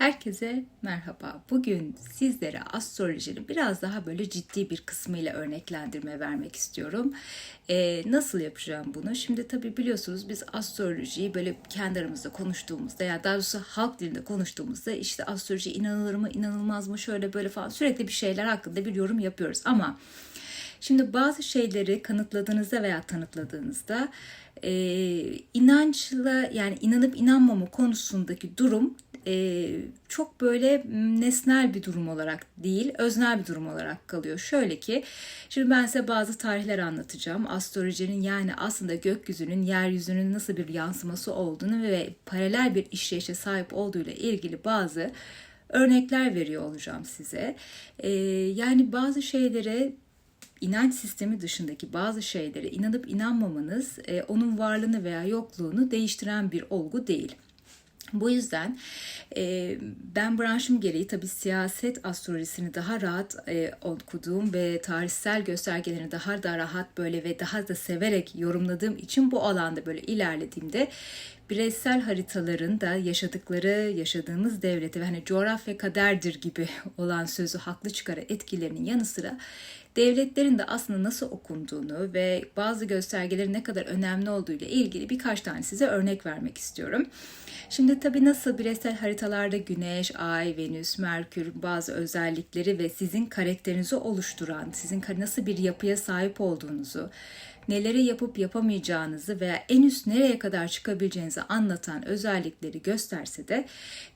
Herkese merhaba. Bugün sizlere astrolojinin biraz daha böyle ciddi bir kısmıyla örneklendirme vermek istiyorum. Ee, nasıl yapacağım bunu? Şimdi tabii biliyorsunuz biz astrolojiyi böyle kendi aramızda konuştuğumuzda ya daha doğrusu halk dilinde konuştuğumuzda işte astroloji inanılır mı inanılmaz mı şöyle böyle falan sürekli bir şeyler hakkında bir yorum yapıyoruz. Ama Şimdi bazı şeyleri kanıtladığınızda veya tanıtladığınızda e, inançla yani inanıp inanmama konusundaki durum e, çok böyle nesnel bir durum olarak değil, öznel bir durum olarak kalıyor. Şöyle ki, şimdi ben size bazı tarihler anlatacağım. Astrolojinin yani aslında gökyüzünün, yeryüzünün nasıl bir yansıması olduğunu ve paralel bir işleyişe sahip olduğuyla ilgili bazı örnekler veriyor olacağım size. E, yani bazı şeylere inanç sistemi dışındaki bazı şeylere inanıp inanmamanız e, onun varlığını veya yokluğunu değiştiren bir olgu değil. Bu yüzden e, ben branşım gereği tabi siyaset astrolojisini daha rahat e, okuduğum ve tarihsel göstergelerini daha da rahat böyle ve daha da severek yorumladığım için bu alanda böyle ilerlediğimde bireysel haritaların da yaşadıkları, yaşadığımız devleti ve hani coğrafya kaderdir gibi olan sözü haklı çıkara etkilerinin yanı sıra devletlerin de aslında nasıl okunduğunu ve bazı göstergelerin ne kadar önemli olduğu ile ilgili birkaç tane size örnek vermek istiyorum. Şimdi tabii nasıl bireysel haritalarda Güneş, Ay, Venüs, Merkür bazı özellikleri ve sizin karakterinizi oluşturan, sizin nasıl bir yapıya sahip olduğunuzu, neleri yapıp yapamayacağınızı veya en üst nereye kadar çıkabileceğinizi anlatan özellikleri gösterse de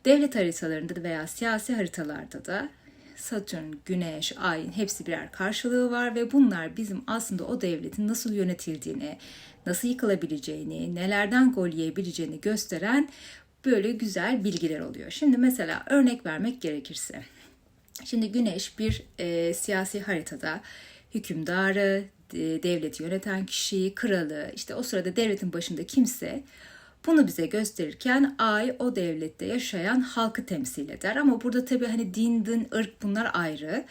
devlet haritalarında veya siyasi haritalarda da Satürn, Güneş, Ay'ın hepsi birer karşılığı var ve bunlar bizim aslında o devletin nasıl yönetildiğini, nasıl yıkılabileceğini, nelerden gol yiyebileceğini gösteren böyle güzel bilgiler oluyor. Şimdi mesela örnek vermek gerekirse. Şimdi Güneş bir e, siyasi haritada hükümdarı, devleti yöneten kişiyi, kralı, işte o sırada devletin başında kimse bunu bize gösterirken ay o devlette yaşayan halkı temsil eder. Ama burada tabii hani din, din, ırk bunlar ayrı.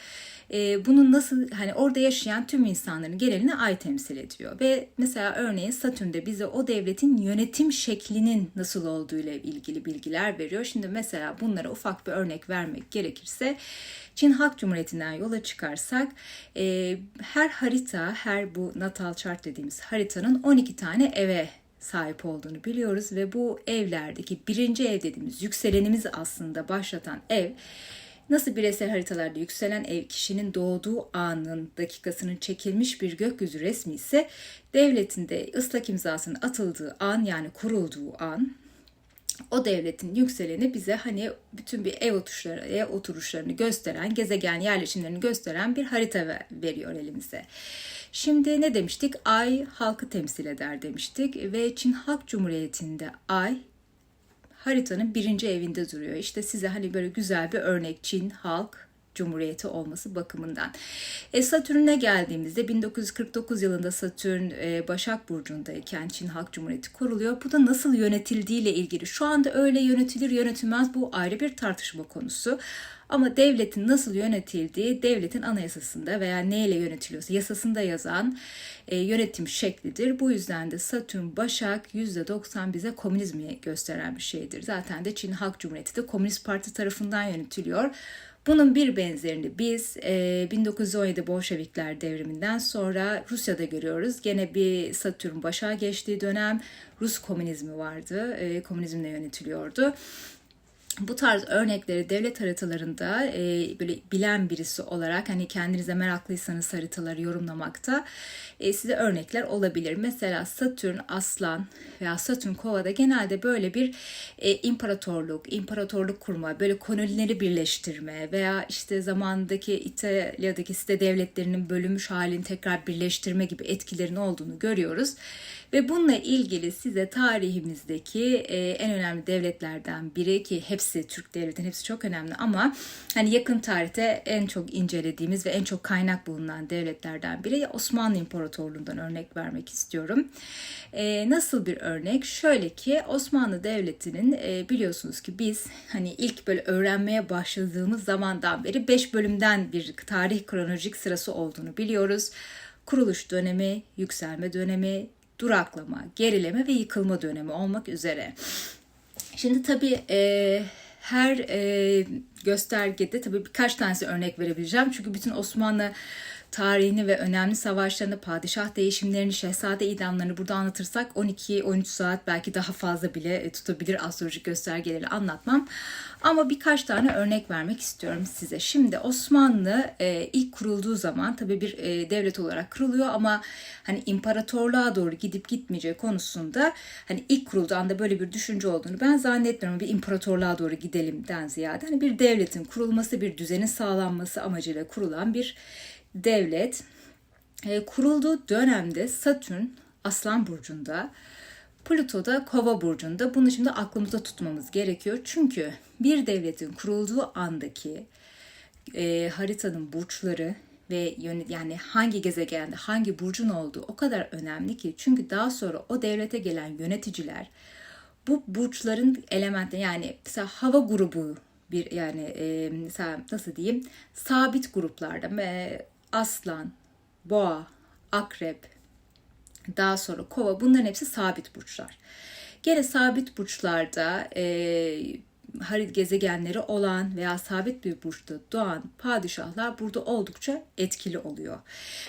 Ee, bunun nasıl hani orada yaşayan tüm insanların genelini ay temsil ediyor. Ve mesela örneğin Satürn'de bize o devletin yönetim şeklinin nasıl olduğu ile ilgili bilgiler veriyor. Şimdi mesela bunlara ufak bir örnek vermek gerekirse Çin Halk Cumhuriyeti'nden yola çıkarsak e, her harita, her bu natal chart dediğimiz haritanın 12 tane eve sahip olduğunu biliyoruz ve bu evlerdeki birinci ev dediğimiz yükselenimizi aslında başlatan ev Nasıl bireysel haritalarda yükselen ev kişinin doğduğu anın dakikasının çekilmiş bir gökyüzü resmi ise devletin de ıslak imzasının atıldığı an yani kurulduğu an o devletin yükseleni bize hani bütün bir ev oturuşları, ev oturuşlarını gösteren, gezegen yerleşimlerini gösteren bir harita veriyor elimize. Şimdi ne demiştik? Ay halkı temsil eder demiştik ve Çin Halk Cumhuriyeti'nde ay haritanın birinci evinde duruyor. İşte size hani böyle güzel bir örnek Çin halk Cumhuriyeti olması bakımından. E, Satürn'e geldiğimizde 1949 yılında Satürn e, Başak Burcu'ndayken Çin Halk Cumhuriyeti kuruluyor. Bu da nasıl yönetildiği ile ilgili. Şu anda öyle yönetilir yönetilmez bu ayrı bir tartışma konusu. Ama devletin nasıl yönetildiği devletin anayasasında veya neyle yönetiliyorsa yasasında yazan e, yönetim şeklidir. Bu yüzden de Satürn Başak %90 bize komünizmi gösteren bir şeydir. Zaten de Çin Halk Cumhuriyeti de Komünist Parti tarafından yönetiliyor. Bunun bir benzerini biz e, 1917 Bolşevikler devriminden sonra Rusya'da görüyoruz. Gene bir Satürn başa geçtiği dönem Rus komünizmi vardı. E, komünizmle yönetiliyordu bu tarz örnekleri devlet haritalarında e, böyle bilen birisi olarak hani kendinize meraklıysanız haritaları yorumlamakta e, size örnekler olabilir. Mesela Satürn Aslan veya Satürn Kova'da genelde böyle bir e, imparatorluk, imparatorluk kurma, böyle kolonileri birleştirme veya işte zamandaki İtalya'daki site devletlerinin bölünmüş halini tekrar birleştirme gibi etkilerin olduğunu görüyoruz. Ve bununla ilgili size tarihimizdeki e, en önemli devletlerden biri ki hepsi Türk devletinin hepsi çok önemli ama hani yakın tarihte en çok incelediğimiz ve en çok kaynak bulunan devletlerden biri Osmanlı İmparatorluğu'ndan örnek vermek istiyorum. E, nasıl bir örnek? Şöyle ki Osmanlı Devleti'nin e, biliyorsunuz ki biz hani ilk böyle öğrenmeye başladığımız zamandan beri 5 bölümden bir tarih kronolojik sırası olduğunu biliyoruz kuruluş dönemi, yükselme dönemi, duraklama, gerileme ve yıkılma dönemi olmak üzere. Şimdi tabii e, her e, göstergede tabii birkaç tanesi örnek verebileceğim. Çünkü bütün Osmanlı tarihini ve önemli savaşlarını, padişah değişimlerini, şehzade idamlarını burada anlatırsak 12-13 saat belki daha fazla bile e, tutabilir astrolojik göstergeleri anlatmam. Ama birkaç tane örnek vermek istiyorum size. Şimdi Osmanlı e, ilk kurulduğu zaman tabii bir e, devlet olarak kuruluyor ama hani imparatorluğa doğru gidip gitmeyeceği konusunda hani ilk kurulduğu anda böyle bir düşünce olduğunu ben zannetmiyorum. Bir imparatorluğa doğru gidelimden ziyade hani bir devletin kurulması, bir düzenin sağlanması amacıyla kurulan bir devlet e, kurulduğu dönemde Satürn Aslan burcunda, Plüto da Kova burcunda. Bunu şimdi aklımızda tutmamız gerekiyor. Çünkü bir devletin kurulduğu andaki e, haritanın burçları ve yani hangi gezegende hangi burcun olduğu o kadar önemli ki çünkü daha sonra o devlete gelen yöneticiler bu burçların elementleri yani mesela hava grubu bir yani e, mesela nasıl diyeyim sabit gruplarda e, aslan, boğa, akrep, daha sonra kova bunların hepsi sabit burçlar. Gene sabit burçlarda e, harit gezegenleri olan veya sabit bir burçta doğan padişahlar burada oldukça etkili oluyor.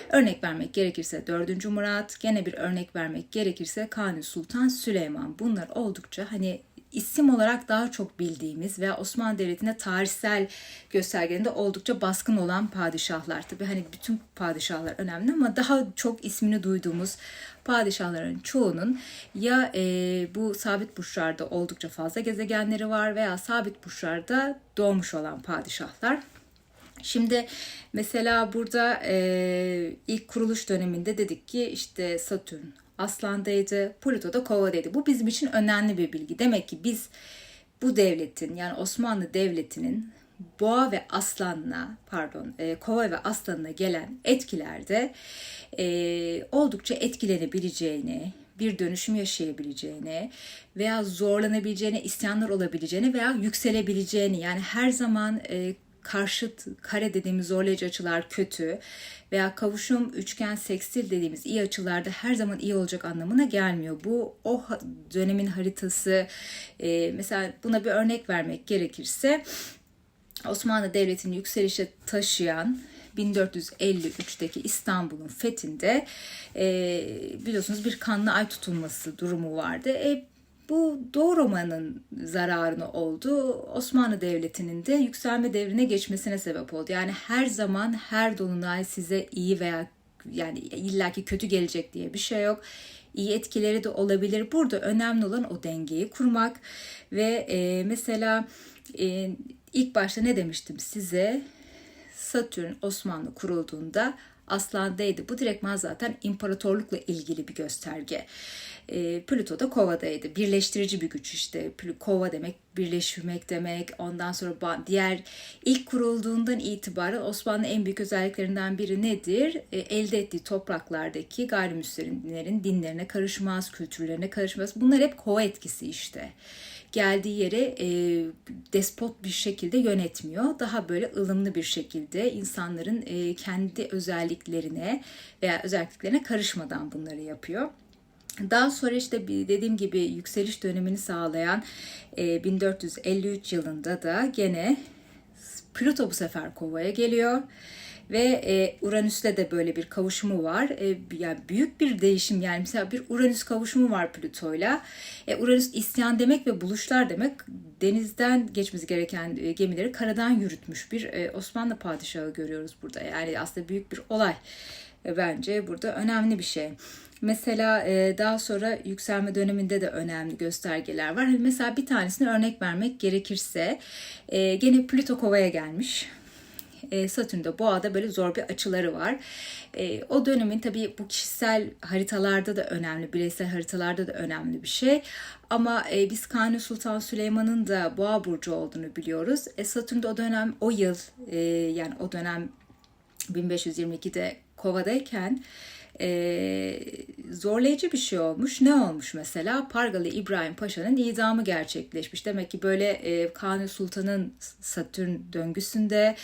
Örnek vermek gerekirse 4. Murat, gene bir örnek vermek gerekirse Kanuni Sultan Süleyman. Bunlar oldukça hani isim olarak daha çok bildiğimiz veya Osmanlı Devleti'nde tarihsel göstergelerinde oldukça baskın olan padişahlar. Tabii hani bütün padişahlar önemli ama daha çok ismini duyduğumuz padişahların çoğunun ya e, bu sabit burçlarda oldukça fazla gezegenleri var veya sabit burçlarda doğmuş olan padişahlar. Şimdi mesela burada e, ilk kuruluş döneminde dedik ki işte Satürn, Aslan'daydı, Plüto da Kova'daydı. Bu bizim için önemli bir bilgi. Demek ki biz bu devletin yani Osmanlı Devleti'nin boğa ve aslanla pardon e, kova ve aslanına gelen etkilerde e, oldukça etkilenebileceğini bir dönüşüm yaşayabileceğini veya zorlanabileceğini, isyanlar olabileceğini veya yükselebileceğini yani her zaman e, karşıt kare dediğimiz zorlayıcı açılar kötü veya kavuşum üçgen sekstil dediğimiz iyi açılarda her zaman iyi olacak anlamına gelmiyor. Bu o dönemin haritası e, mesela buna bir örnek vermek gerekirse Osmanlı Devleti'ni yükselişe taşıyan 1453'teki İstanbul'un fethinde e, biliyorsunuz bir kanlı ay tutulması durumu vardı. E, bu Doğu Roma'nın zararını oldu. Osmanlı Devleti'nin de yükselme devrine geçmesine sebep oldu. Yani her zaman her dolunay size iyi veya yani illaki kötü gelecek diye bir şey yok. İyi etkileri de olabilir. Burada önemli olan o dengeyi kurmak ve e, mesela e, ilk başta ne demiştim size? Satürn Osmanlı kurulduğunda Aslan'daydı. Bu direktman zaten imparatorlukla ilgili bir gösterge. E, Plüto da kovadaydı. Birleştirici bir güç işte. Kova demek birleşmek demek. Ondan sonra diğer ilk kurulduğundan itibaren Osmanlı en büyük özelliklerinden biri nedir? E, elde ettiği topraklardaki gayrimüslimlerin dinlerine karışmaz, kültürlerine karışmaz. Bunlar hep kova etkisi işte geldiği yere e, despot bir şekilde yönetmiyor. Daha böyle ılımlı bir şekilde insanların e, kendi özelliklerine veya özelliklerine karışmadan bunları yapıyor. Daha sonra işte dediğim gibi yükseliş dönemini sağlayan 1453 e, yılında da gene Plüto bu sefer Kova'ya geliyor ve e, Uranüs'le de böyle bir kavuşumu var. E, yani büyük bir değişim yani mesela bir Uranüs kavuşumu var Plüto'yla. E, Uranüs isyan demek ve buluşlar demek. Denizden geçmesi gereken e, gemileri karadan yürütmüş bir e, Osmanlı padişahı görüyoruz burada. Yani aslında büyük bir olay. E, bence burada önemli bir şey. Mesela e, daha sonra yükselme döneminde de önemli göstergeler var. Hani mesela bir tanesini örnek vermek gerekirse e, gene Plüto Kova'ya gelmiş. E, Satürn'de boğada böyle zor bir açıları var. E, o dönemin tabii bu kişisel haritalarda da önemli, bireysel haritalarda da önemli bir şey. Ama e, biz Kanuni Sultan Süleyman'ın da boğa burcu olduğunu biliyoruz. E, o dönem, o yıl e, yani o dönem 1522'de kovadayken e, zorlayıcı bir şey olmuş. Ne olmuş mesela? Pargalı İbrahim Paşa'nın idamı gerçekleşmiş. Demek ki böyle e, Kanuni Sultan'ın Satürn döngüsünde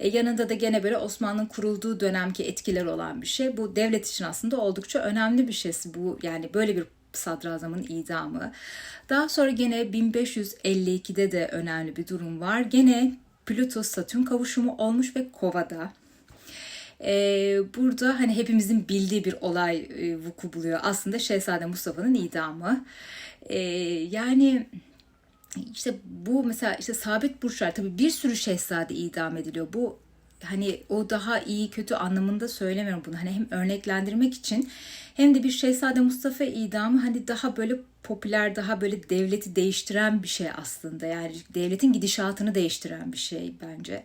e, yanında da gene böyle Osmanlı'nın kurulduğu dönemki etkiler olan bir şey. Bu devlet için aslında oldukça önemli bir şey. Bu yani böyle bir sadrazamın idamı. Daha sonra gene 1552'de de önemli bir durum var. Gene Plüto Satürn kavuşumu olmuş ve Kova'da. Ee, burada hani hepimizin bildiği bir olay e, vuku buluyor. Aslında Şehzade Mustafa'nın idamı. Ee, yani işte bu mesela işte sabit burçlar tabii bir sürü şehzade idam ediliyor. Bu hani o daha iyi kötü anlamında söylemiyorum bunu. Hani hem örneklendirmek için hem de bir Şehzade Mustafa idamı hani daha böyle popüler, daha böyle devleti değiştiren bir şey aslında. Yani devletin gidişatını değiştiren bir şey bence.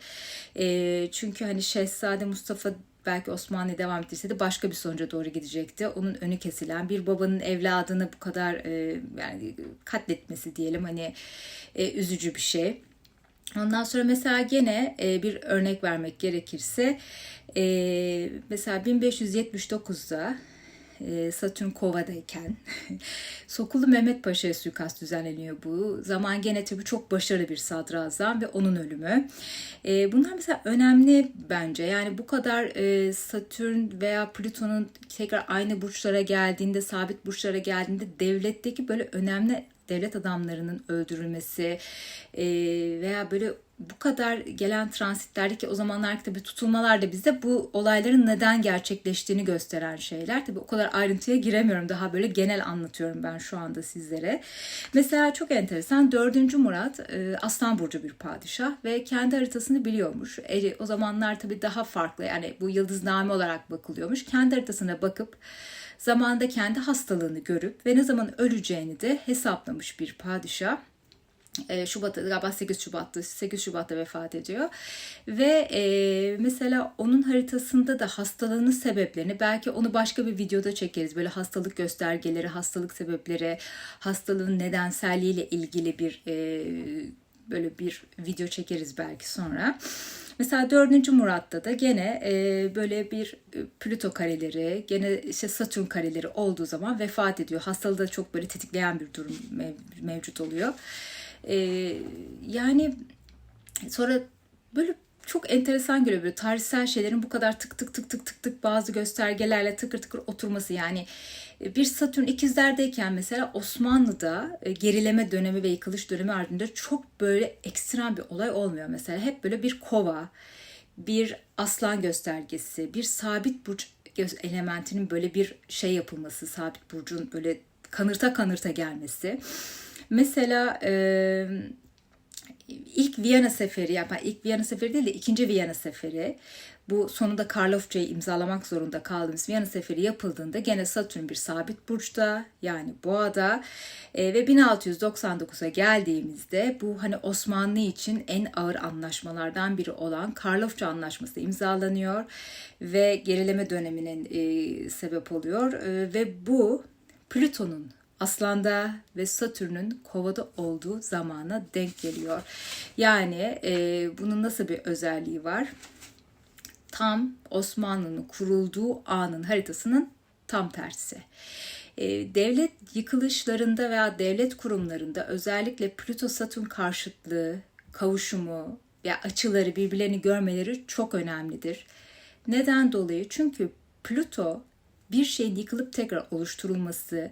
E, çünkü hani Şehzade Mustafa belki Osmanlı devam ettirse de başka bir sonuca doğru gidecekti. Onun önü kesilen bir babanın evladını bu kadar e, yani katletmesi diyelim hani e, üzücü bir şey. Ondan sonra mesela gene e, bir örnek vermek gerekirse e, mesela 1579'da e, Satürn Kova'dayken Sokulu Mehmet Paşa'ya suikast düzenleniyor bu. Zaman gene tabii çok başarılı bir sadrazam ve onun ölümü. E, bunlar mesela önemli bence. Yani bu kadar e, Satürn veya Plüton'un tekrar aynı burçlara geldiğinde, sabit burçlara geldiğinde devletteki böyle önemli devlet adamlarının öldürülmesi e, veya böyle bu kadar gelen transitlerdeki o zamanlar tabii tutulmalar da bize bu olayların neden gerçekleştiğini gösteren şeyler. Tabii o kadar ayrıntıya giremiyorum. Daha böyle genel anlatıyorum ben şu anda sizlere. Mesela çok enteresan 4. Murat e, Aslan Burcu bir padişah ve kendi haritasını biliyormuş. E, o zamanlar tabii daha farklı yani bu yıldızname olarak bakılıyormuş. Kendi haritasına bakıp zamanda kendi hastalığını görüp ve ne zaman öleceğini de hesaplamış bir padişah. E, Şubat'ta galiba 8 Şubat'ta 8 Şubat'ta vefat ediyor ve e, mesela onun haritasında da hastalığının sebeplerini belki onu başka bir videoda çekeriz böyle hastalık göstergeleri hastalık sebepleri hastalığın nedenselliğiyle ilgili bir e, böyle bir video çekeriz belki sonra. Mesela 4. Murat'ta da gene e, böyle bir e, Plüto kareleri, gene işte Satürn kareleri olduğu zaman vefat ediyor. Hastalığı da çok böyle tetikleyen bir durum mev, mevcut oluyor. E, yani sonra böyle çok enteresan görüyor böyle tarihsel şeylerin bu kadar tık tık tık tık tık tık bazı göstergelerle tıkır tıkır oturması yani bir Satürn ikizlerdeyken mesela Osmanlı'da e, gerileme dönemi ve yıkılış dönemi ardında çok böyle ekstrem bir olay olmuyor mesela. Hep böyle bir kova, bir aslan göstergesi, bir sabit burç elementinin böyle bir şey yapılması, sabit burcun böyle kanırta kanırta gelmesi. Mesela e, ilk Viyana seferi, yani ilk Viyana seferi değil de ikinci Viyana seferi. Bu sonunda Karlofça'yı imzalamak zorunda kaldığımız Viyana seferi yapıldığında gene Satürn bir sabit burçta yani boğada. E, ve 1699'a geldiğimizde bu hani Osmanlı için en ağır anlaşmalardan biri olan Karlofça Anlaşması imzalanıyor ve gerileme döneminin e, sebep oluyor. E, ve bu Plüton'un Aslan'da ve Satürn'ün kovada olduğu zamana denk geliyor. Yani e, bunun nasıl bir özelliği var? Tam Osmanlı'nın kurulduğu anın haritasının tam tersi. E, devlet yıkılışlarında veya devlet kurumlarında özellikle Plüto-Satürn karşıtlığı, kavuşumu ya açıları birbirlerini görmeleri çok önemlidir. Neden dolayı? Çünkü Plüto bir şeyin yıkılıp tekrar oluşturulması,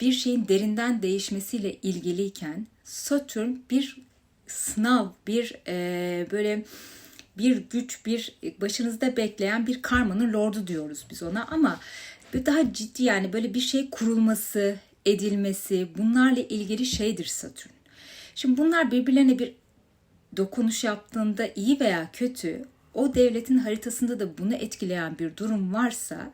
bir şeyin derinden değişmesiyle ilgiliyken Satürn bir sınav, bir e, böyle bir güç, bir başınızda bekleyen bir karmanın lordu diyoruz biz ona ama daha ciddi yani böyle bir şey kurulması, edilmesi bunlarla ilgili şeydir Satürn. Şimdi bunlar birbirlerine bir dokunuş yaptığında iyi veya kötü o devletin haritasında da bunu etkileyen bir durum varsa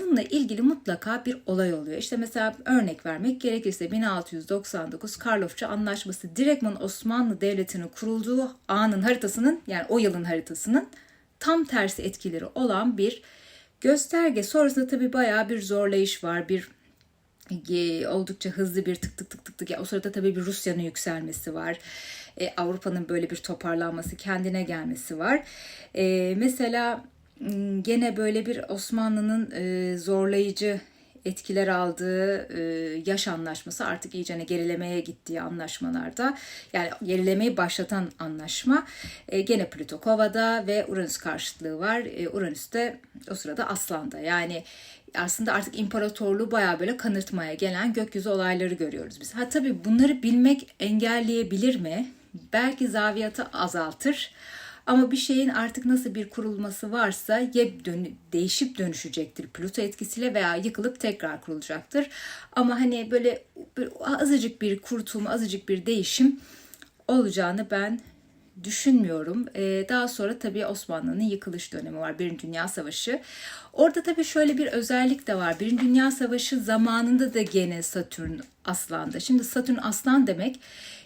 bununla ilgili mutlaka bir olay oluyor. İşte mesela örnek vermek gerekirse 1699 Karlofça Anlaşması direktman Osmanlı Devleti'nin kurulduğu anın haritasının yani o yılın haritasının tam tersi etkileri olan bir gösterge. Sonrasında tabii bayağı bir zorlayış var. Bir e, oldukça hızlı bir tık tık tık tık tık. O sırada tabii bir Rusya'nın yükselmesi var. Ee, Avrupa'nın böyle bir toparlanması, kendine gelmesi var. Ee, mesela gene böyle bir Osmanlı'nın e, zorlayıcı etkiler aldığı e, yaş anlaşması artık iyicene gerilemeye gittiği anlaşmalarda yani gerilemeyi başlatan anlaşma e, gene Plüto Kova'da ve Uranüs karşıtlığı var. E, Uranüs de o sırada Aslan'da yani aslında artık imparatorluğu bayağı böyle kanırtmaya gelen gökyüzü olayları görüyoruz biz. Ha tabii bunları bilmek engelleyebilir mi? Belki zaviyatı azaltır. Ama bir şeyin artık nasıl bir kurulması varsa ya dön- değişip dönüşecektir Plüto etkisiyle veya yıkılıp tekrar kurulacaktır. Ama hani böyle, böyle azıcık bir kurtulma, azıcık bir değişim olacağını ben düşünmüyorum. Ee, daha sonra tabii Osmanlı'nın yıkılış dönemi var. Birinci Dünya Savaşı. Orada tabii şöyle bir özellik de var. Birinci Dünya Savaşı zamanında da gene Satürn aslanda. Şimdi Satürn aslan demek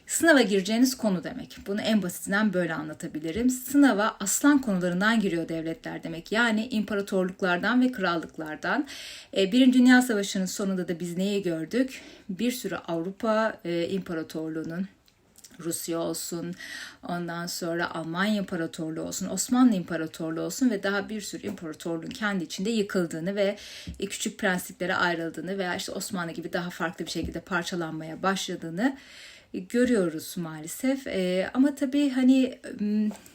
sınava gireceğiniz konu demek. Bunu en basitinden böyle anlatabilirim. Sınava aslan konularından giriyor devletler demek. Yani imparatorluklardan ve krallıklardan. Ee, Birinci Dünya Savaşı'nın sonunda da biz neyi gördük? Bir sürü Avrupa e, imparatorluğunun Rusya olsun, ondan sonra Almanya İmparatorluğu olsun, Osmanlı İmparatorluğu olsun ve daha bir sürü imparatorluğun kendi içinde yıkıldığını ve küçük prensliklere ayrıldığını veya işte Osmanlı gibi daha farklı bir şekilde parçalanmaya başladığını görüyoruz maalesef. Ee, ama tabii hani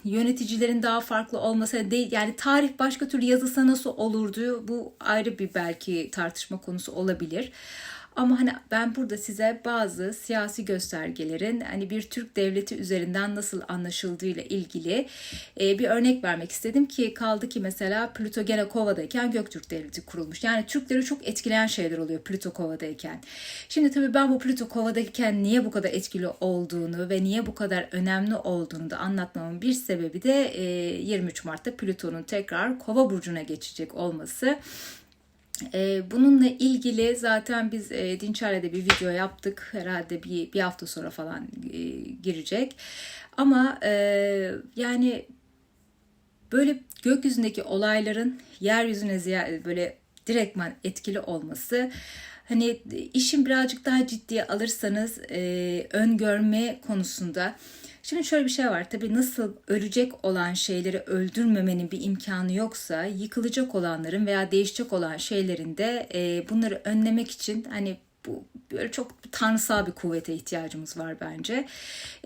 yöneticilerin daha farklı olması değil yani tarih başka türlü yazılsa nasıl olurdu bu ayrı bir belki tartışma konusu olabilir. Ama hani ben burada size bazı siyasi göstergelerin hani bir Türk devleti üzerinden nasıl anlaşıldığı ile ilgili e, bir örnek vermek istedim ki kaldı ki mesela Plüto gene Kova'dayken Göktürk Devleti kurulmuş. Yani Türkleri çok etkileyen şeyler oluyor Plüto Kova'dayken. Şimdi tabii ben bu Plüto Kova'dayken niye bu kadar etkili olduğunu ve niye bu kadar önemli olduğunu da anlatmamın bir sebebi de e, 23 Mart'ta Plüton'un tekrar Kova burcuna geçecek olması. Ee, bununla ilgili zaten biz e, Dinçer'de bir video yaptık. Herhalde bir, bir hafta sonra falan e, girecek. Ama e, yani böyle gökyüzündeki olayların yeryüzüne böyle direktman etkili olması hani işin birazcık daha ciddiye alırsanız öngörme konusunda Şimdi şöyle bir şey var. Tabii nasıl ölecek olan şeyleri öldürmemenin bir imkanı yoksa yıkılacak olanların veya değişecek olan şeylerin de e, bunları önlemek için hani bu böyle çok tanrısal bir kuvvete ihtiyacımız var bence.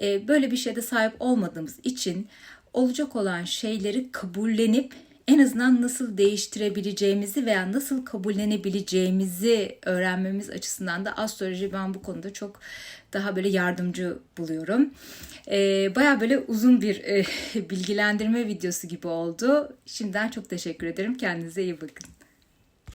E, böyle bir şeyde sahip olmadığımız için olacak olan şeyleri kabullenip en azından nasıl değiştirebileceğimizi veya nasıl kabullenebileceğimizi öğrenmemiz açısından da astroloji ben bu konuda çok daha böyle yardımcı buluyorum. Ee, Baya böyle uzun bir e, bilgilendirme videosu gibi oldu. Şimdiden çok teşekkür ederim. Kendinize iyi bakın.